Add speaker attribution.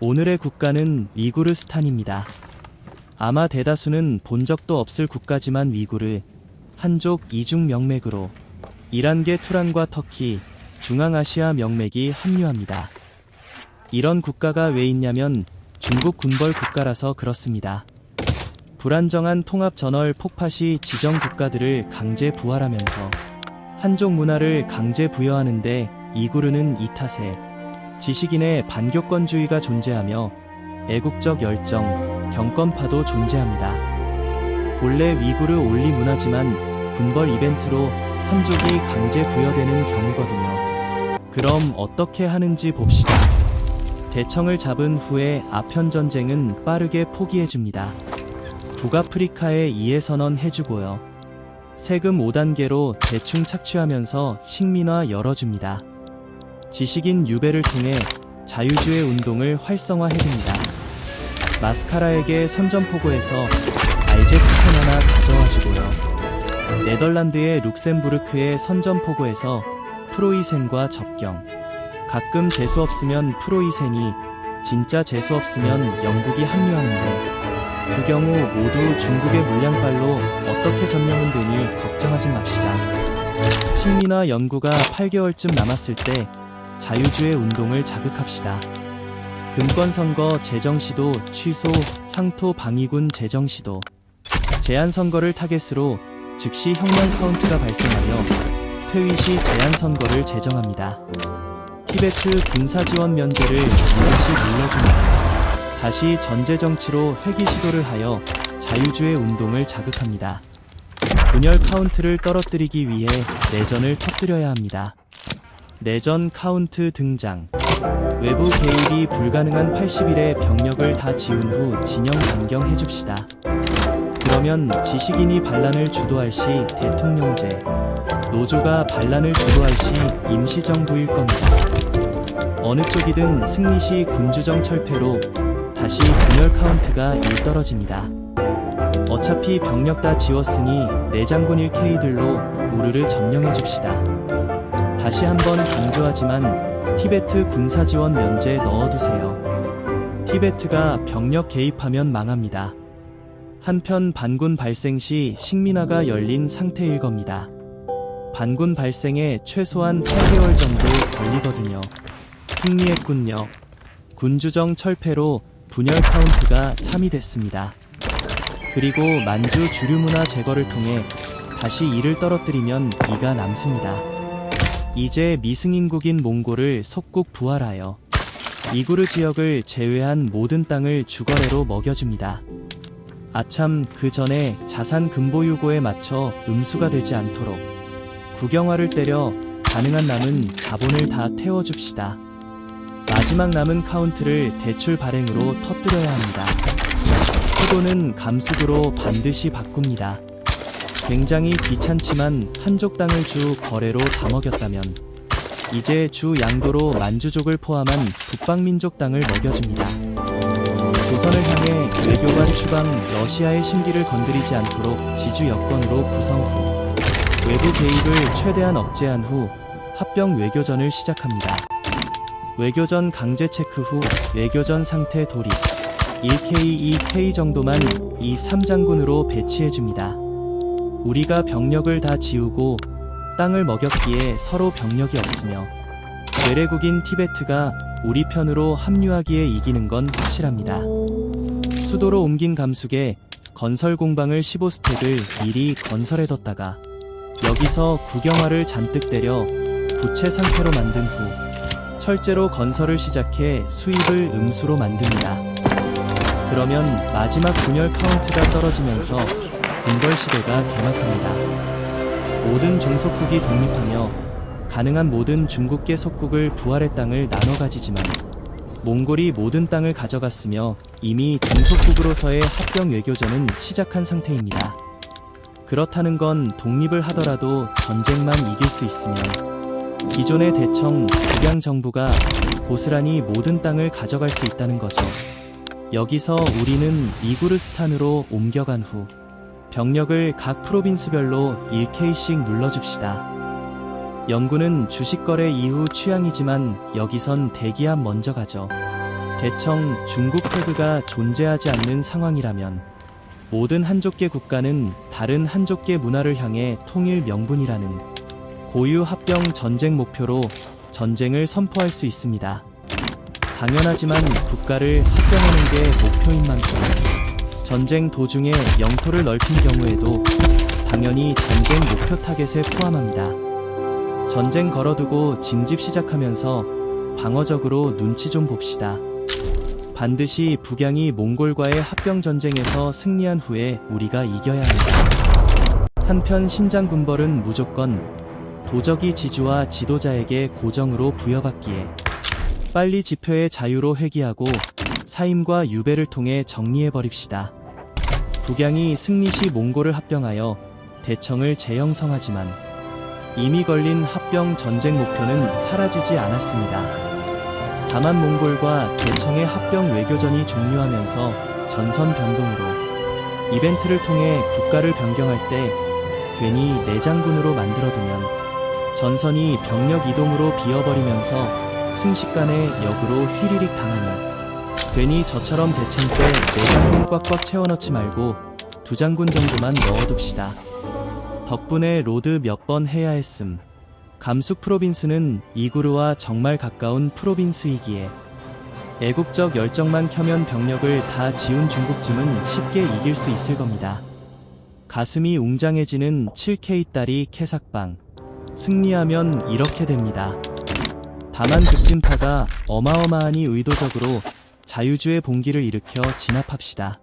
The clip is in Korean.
Speaker 1: 오늘의 국가는 위구르스탄입니다. 아마 대다수는 본 적도 없을 국가지만 위구르, 한족 이중 명맥으로 이란계 투란과 터키, 중앙아시아 명맥이 합류합니다. 이런 국가가 왜 있냐면 중국 군벌 국가라서 그렇습니다. 불안정한 통합 전월 폭파 시 지정 국가들을 강제 부활하면서 한족 문화를 강제 부여하는데 이구르는 이 탓에 지식인의 반교권주의가 존재하며 애국적 열정, 경건파도 존재합니다. 본래 위구르 올리 문화지만 군벌 이벤트로 한족이 강제 부여되는 경우거든요. 그럼 어떻게 하는지 봅시다. 대청을 잡은 후에 아편 전쟁은 빠르게 포기해줍니다. 북아프리카에 이해 선언해주고요. 세금 5단계로 대충 착취하면서 식민화 열어줍니다. 지식인 유배를 통해 자유주의 운동을 활성화해줍니다. 마스카라에게 선전포고에서 알제프콘 하나 가져와주고요. 네덜란드의 룩셈부르크의 선전포고에서 프로이센과 접경. 가끔 재수 없으면 프로이센이, 진짜 재수 없으면 영국이 합류하는데 두 경우 모두 중국의 물량발로 어떻게 점령은 되니 걱정하지 맙시다. 식민화 연구가 8개월쯤 남았을 때 자유주의 운동을 자극합시다. 금권 선거 재정 시도 취소, 향토 방위군 재정 시도, 제한 선거를 타겟으로 즉시 혁명 카운트가 발생하며 퇴위 시 제한 선거를 제정합니다. 티베트 군사 지원 면제를 반드시 물러줍니다. 다시 전제 정치로 회귀 시도를 하여 자유주의 운동을 자극합니다. 분열 카운트를 떨어뜨리기 위해 내전을 터뜨려야 합니다. 내전 카운트 등장. 외부 개입이 불가능한 80일의 병력을 다 지운 후 진영 변경해 줍시다. 그러면 지식인이 반란을 주도할 시 대통령제, 노조가 반란을 주도할 시 임시정부일 겁니다. 어느 쪽이든 승리 시 군주정 철폐로 다시 분열 카운트가 1 떨어집니다. 어차피 병력 다 지웠으니 내장군 1K들로 우르르 점령해 줍시다. 다시 한번 강조하지만 티베트 군사 지원 면제 넣어두세요. 티베트가 병력 개입하면 망합니다. 한편 반군 발생 시 식민화가 열린 상태일 겁니다. 반군 발생에 최소한 8개월 정도 걸리거든요. 승리했군요. 군주정 철폐로 분열 카운트가 3이 됐습니다. 그리고 만주 주류문화 제거를 통해 다시 이를 떨어뜨리면 이가 남습니다. 이제 미승인국인 몽골을 속국 부활하여 이구르 지역을 제외한 모든 땅을 주거래로 먹여줍니다. 아참 그 전에 자산 금보유고에 맞춰 음수가 되지 않도록 국영화를 때려 가능한 남은 자본을 다 태워줍시다. 마지막 남은 카운트를 대출 발행으로 터뜨려야 합니다. 수도는 감수도로 반드시 바꿉니다. 굉장히 귀찮지만 한족 땅을 주 거래로 다 먹였다면 이제 주 양도로 만주족을 포함한 북방민족 땅을 먹여줍니다. 조선을 향해 외교관 추방 러시아의 심기를 건드리지 않도록 지주 여건으로 구성 후 외부 개입을 최대한 억제한 후 합병 외교전을 시작합니다. 외교전 강제 체크 후 외교전 상태 돌입 1K, 2K 정도만 이 3장군으로 배치해줍니다. 우리가 병력을 다 지우고 땅을 먹였기에 서로 병력이 없으며 외래국인 티베트가 우리 편으로 합류하기에 이기는 건 확실합니다. 수도로 옮긴 감숙에 건설 공방을 15스택을 미리 건설해뒀다가 여기서 국영화를 잔뜩 때려 부채 상태로 만든 후 철제로 건설을 시작해 수입을 음수로 만듭니다. 그러면 마지막 분열 카운트가 떨어지면서 군벌 시대가 개막합니다. 모든 종속국이 독립하며 가능한 모든 중국계 속국을 부활의 땅을 나눠 가지지만 몽골이 모든 땅을 가져갔으며 이미 종속국으로서의 합병 외교전은 시작한 상태입니다. 그렇다는 건 독립을 하더라도 전쟁만 이길 수 있으면 기존의 대청, 국양 정부가 고스란히 모든 땅을 가져갈 수 있다는 거죠. 여기서 우리는 이구르스탄으로 옮겨간 후 병력을 각 프로빈스별로 1K씩 눌러줍시다. 영구는 주식 거래 이후 취향이지만 여기선 대기압 먼저 가죠. 대청 중국 태그가 존재하지 않는 상황이라면 모든 한족계 국가는 다른 한족계 문화를 향해 통일 명분이라는 고유 합병 전쟁 목표로 전쟁을 선포할 수 있습니다. 당연하지만 국가를 합병하는 게 목표인 만큼 전쟁 도중에 영토를 넓힌 경우에도 당연히 전쟁 목표 타겟에 포함합니다. 전쟁 걸어두고 징집 시작하면서 방어적으로 눈치 좀 봅시다. 반드시 북양이 몽골과의 합병 전쟁에서 승리한 후에 우리가 이겨야 합니다. 한편 신장 군벌은 무조건 도적이 지주와 지도자에게 고정으로 부여받기에 빨리 지표의 자유로 회귀하고 사임과 유배를 통해 정리해 버립시다. 북양이 승리 시 몽골을 합병하여 대청을 재형성하지만 이미 걸린 합병 전쟁 목표는 사라지지 않았습니다. 다만 몽골과 대청의 합병 외교전이 종료하면서 전선 변동으로 이벤트를 통해 국가를 변경할 때 괜히 내장군으로 만들어두면 전선이 병력 이동으로 비어버리면서 순식간에 역으로 휘리릭 당하니 괜히 저처럼 대청 때 내장군 꽉꽉 채워넣지 말고 두 장군 정도만 넣어둡시다. 덕분에 로드 몇 번 해야 했음. 감숙 프로빈스는 이구르와 정말 가까운 프로빈스이기에 애국적 열정만 켜면 병력을 다 지운 중국쯤은 쉽게 이길 수 있을 겁니다. 가슴이 웅장해지는 7K 딸이 캐삭방. 승리하면 이렇게 됩니다. 다만 극진파가 어마어마하니 의도적으로 자유주의 봉기를 일으켜 진압합시다.